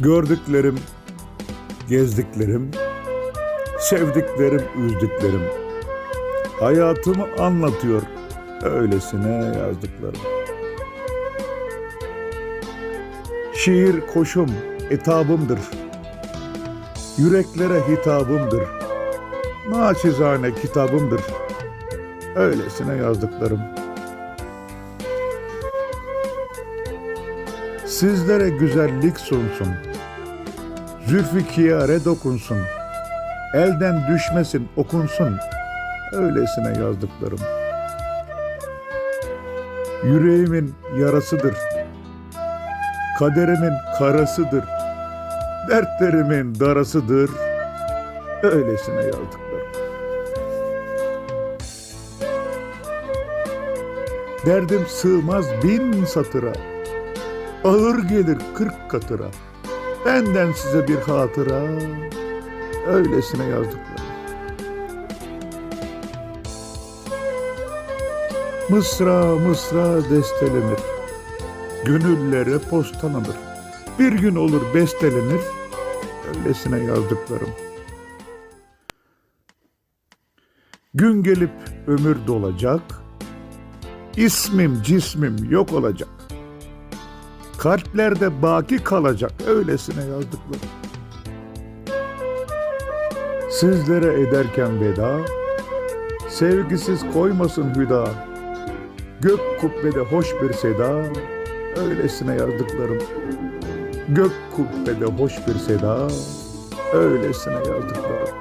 Gördüklerim, gezdiklerim, sevdiklerim, üzdüklerim. Hayatımı anlatıyor öylesine yazdıklarım. Şiir koşum, etabımdır. Yüreklere hitabımdır. Naçizane kitabımdır. Öylesine yazdıklarım. Sizlere güzellik sunsun. Zülfikiyare dokunsun. Elden düşmesin, okunsun. Öylesine yazdıklarım. Yüreğimin yarasıdır. Kaderimin karasıdır. Dertlerimin darasıdır. Öylesine yazdıklarım. Derdim sığmaz bin satıra. Ağır gelir kırk katıra. Benden size bir hatıra. Öylesine yazdıklarım. Mısra mısra destelenir. Gönüllere postalanır. Bir gün olur bestelenir. Öylesine yazdıklarım. Gün gelip ömür dolacak. İsmim cismim yok olacak. Kalplerde baki kalacak öylesine yazdıklarım. Sizlere ederken veda, sevgisiz koymasın hüda. Gök kubbede hoş bir seda, öylesine yazdıklarım. Gök kubbede hoş bir seda, öylesine yazdıklarım.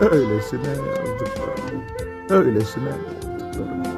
Öylesine yazdıklarım. Öylesine yazdıklarım.